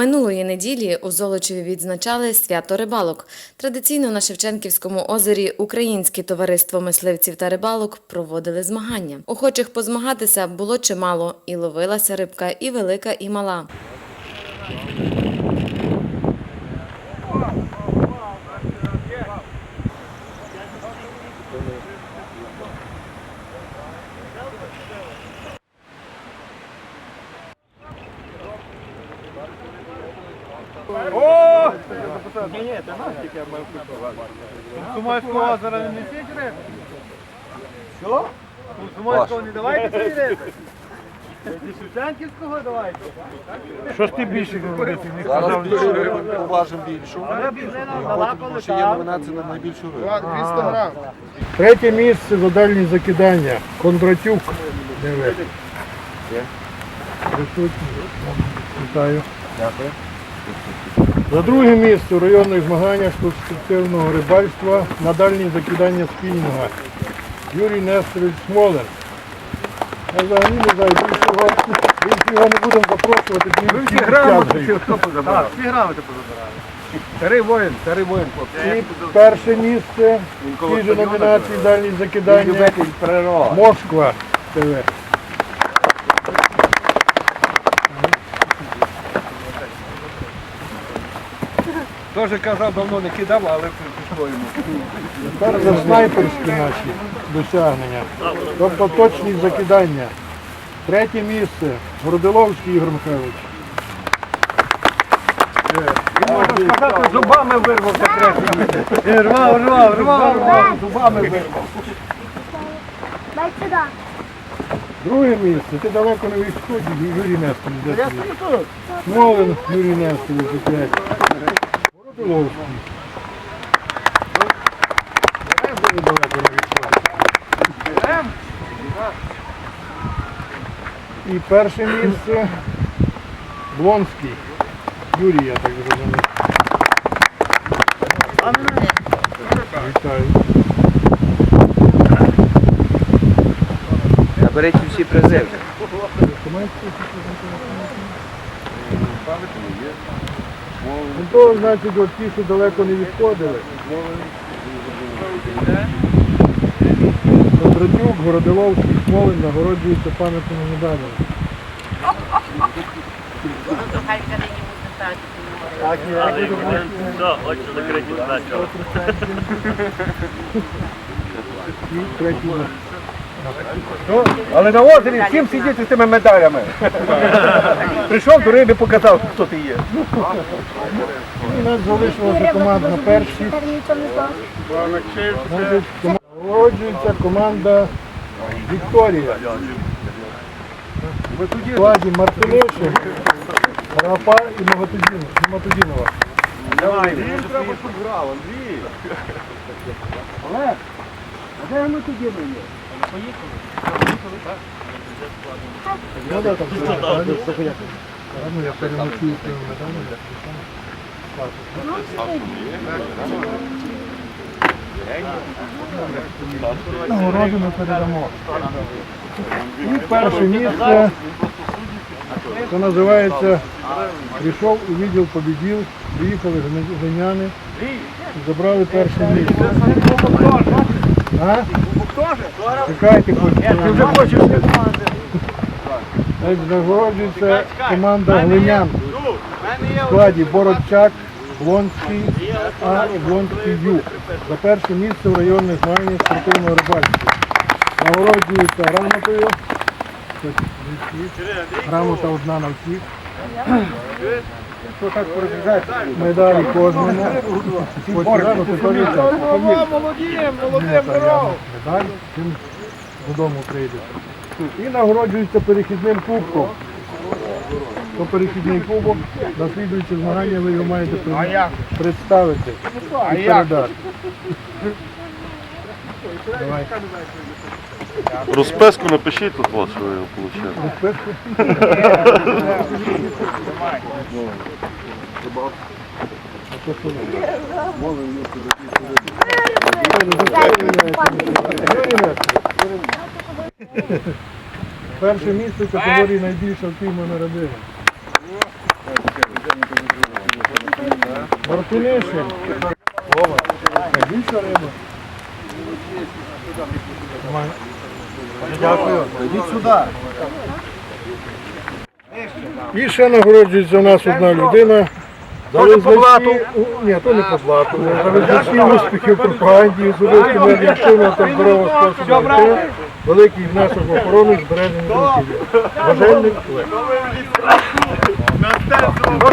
Минулої неділі у Золочеві відзначали свято рибалок. Традиційно на Шевченківському озері Українське товариство мисливців та рибалок проводили змагання. Охочих позмагатися було чимало, і ловилася рибка і велика, і мала. О! Ні, ні, це нас тільки ми Сумайського озера не несіть риби? Що? Сумайського не давайте риби? Шевченківського давайте. Що ж ти більше робити? Не Зараз більшу рибу поважимо більшу. Потім, що є це на найбільшу рибу. 200 грам. Третє місце за дальні закидання. Кондратюк. Диви. Присутній. Вітаю. Дякую. За друге місце у районних змаганнях конструктивного рибальства на дальні закидання спільного. Юрій Несторович Смолин. Я взагалі не знаю, більше його, більше його не будемо запрошувати, бо він всі всі грамоти відтягує. хто позабирав? Так, всі грамоти позабирали. Старий воїн, старий воїн, хлопці. І перше місце в же номінації дальні закидання Любитель природи. Москва ТВ. Теж казав, давно не кидав, але пішло йому. Тепер за снайперські наші досягнення. Тобто точні закидання. Третє місце. Городиловський Ігор Михайлович. Він, можна сказати, зубами вирвав це третє. Рвав, рвав, рвав, рвав, зубами вирвав. Дай сюди. Друге місце. Ти далеко не відходиш, Юрій Нестерович. Смолин Юрій Нестерович І перше місце Блонський. Юрій, я так зрозумів. Вітаю. Наберіть всі призи. Ну то, значить, от ті, що далеко не відходили. Кондратюк, Городиловський, Смолин нагороджуються пам'ятними медалями. І третій місце. Ну, Але на озері всім сидіти з тими медалями. Прийшов до риби, показав, хто ти є. І у нас залишилася команда на першій. Нагороджується команда Вікторія. В складі Мартинишин, Рафа і Магатудін- Магатудінова. Він треба, щоб грав, Андрій. Олег, а де ми тоді понятно. Ладно, я переночую з. Нагороду ми передамо. І перше місце, це називається Прийшов у відділ побідів, приїхали женяни забрали перше місце. А? Чекайте, хоч. Ти вже хочеш Значить, Нагороджується команда Глинян в складі Бородчак, Блонський, А і Блонський Ю. За перше місце в районних змаганнях спортивного рибальства. Нагороджується грамотою. Грамота одна на всіх. Хто так порозряджається? Медалі кожному. Молодім, молодим, Медаль, чим додому прийдете. І нагороджується перехідним кубком. То перехідний кубок, на слідуючі змагання ви його маєте представити і передати. Давай. Розписку напишіть тут, от, що його отримали. Перше місце в категорії найбільша втримана родина. Мартинишин. Більша риба. Дякую. Ідіть сюди. І ще нагороджується у нас одна людина. За визначні, у- ні, то не по блату. За визначні успіхи в пропаганді, особисті медіа та здорового способу великий внесок в охорону збереження довкілля. Бажальник. Мистецтво.